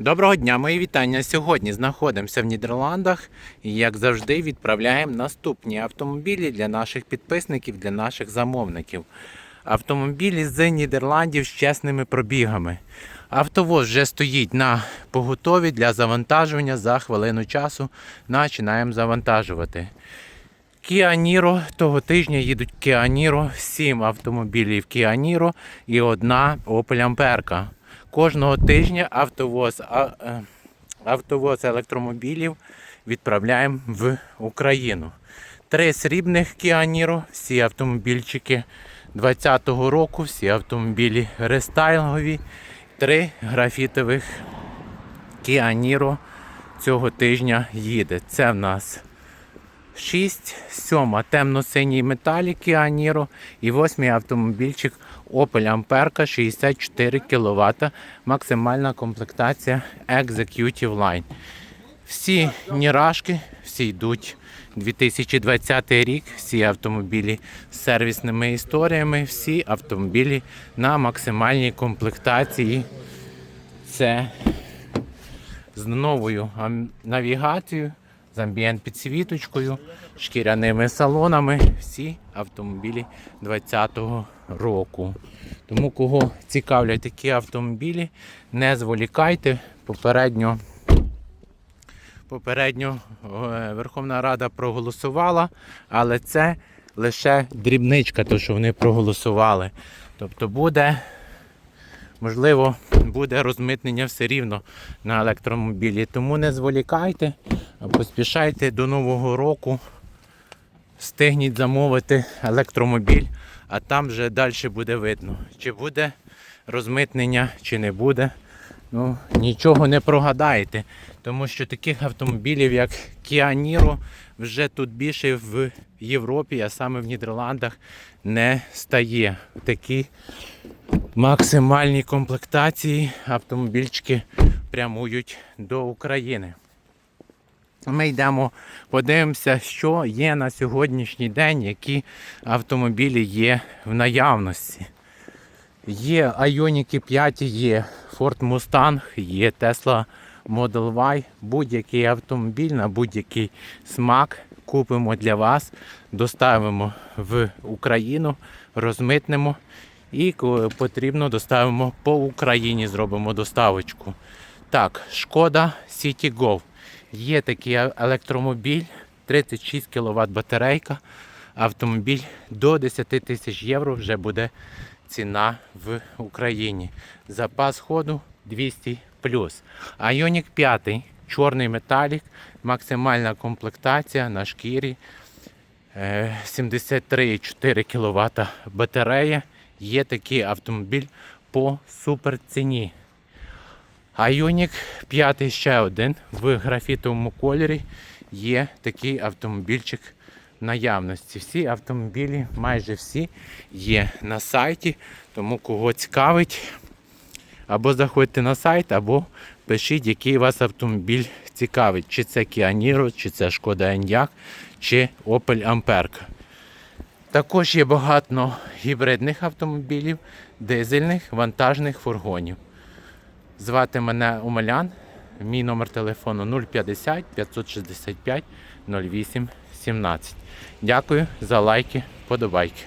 Доброго дня, мої вітання. Сьогодні знаходимося в Нідерландах і, як завжди, відправляємо наступні автомобілі для наших підписників, для наших замовників. Автомобілі з Нідерландів з чесними пробігами. Автовоз вже стоїть на поготові для завантажування за хвилину часу. Починаємо завантажувати. Niro того тижня їдуть Kia Niro, 7 автомобілів Niro і одна Opel Amperka. Кожного тижня автовоз, е, автовоз електромобілів відправляємо в Україну. Три срібних Niro, всі автомобільчики 2020 року, всі автомобілі рестайлові, три графітових Niro цього тижня їде. Це в нас 6, 7 темно-синій металік Kia Niro і 8 автомобільчик Opel Amperka 64 кВт. Максимальна комплектація Executive Line. Всі нірашки, всі йдуть 2020 рік, всі автомобілі з сервісними історіями, всі автомобілі на максимальній комплектації. Це з новою навігацією, з амбієнт підсвіточкою, шкіряними салонами. Всі автомобілі 2020 року. Тому кого цікавлять такі автомобілі, не зволікайте. Попередньо, попередньо е, Верховна Рада проголосувала, але це лише дрібничка, то що вони проголосували. Тобто буде можливо, буде розмитнення все рівно на електромобілі. Тому не зволікайте, поспішайте до Нового року. Стигніть замовити електромобіль, а там вже далі буде видно, чи буде розмитнення, чи не буде. Ну, нічого не прогадаєте, тому що таких автомобілів, як Kia Niro, вже тут більше в Європі, а саме в Нідерландах, не стає. Такі максимальній комплектації автомобільчики прямують до України. Ми йдемо, подивимося, що є на сьогоднішній день, які автомобілі є в наявності. Є Ioniq 5, є Ford Mustang, є Tesla Model Y. Будь-який автомобіль на будь-який смак купимо для вас, доставимо в Україну, розмитнемо і коли потрібно доставимо по Україні, зробимо доставочку. Так, шкода City Go. Є такий е- електромобіль, 36 кВт батарейка. Автомобіль до 10 тисяч євро вже буде ціна в Україні. Запас ходу 200 Ioniq 5, чорний металік, максимальна комплектація на шкірі. е, 73,4 кВт батарея. Є такий автомобіль по суперціні. Ioniq 5 ще один в графітовому кольорі. Є такий автомобільчик наявності. Всі автомобілі, майже всі, є на сайті. Тому кого цікавить, або заходьте на сайт, або пишіть, який вас автомобіль цікавить. Чи це Kia Niro, чи це Шкода Enyaq, чи Opel Amperka. Також є багато гібридних автомобілів, дизельних, вантажних фургонів. Звати мене Омелян. Мій номер телефону 050 565 08 17. Дякую за лайки, подобайки.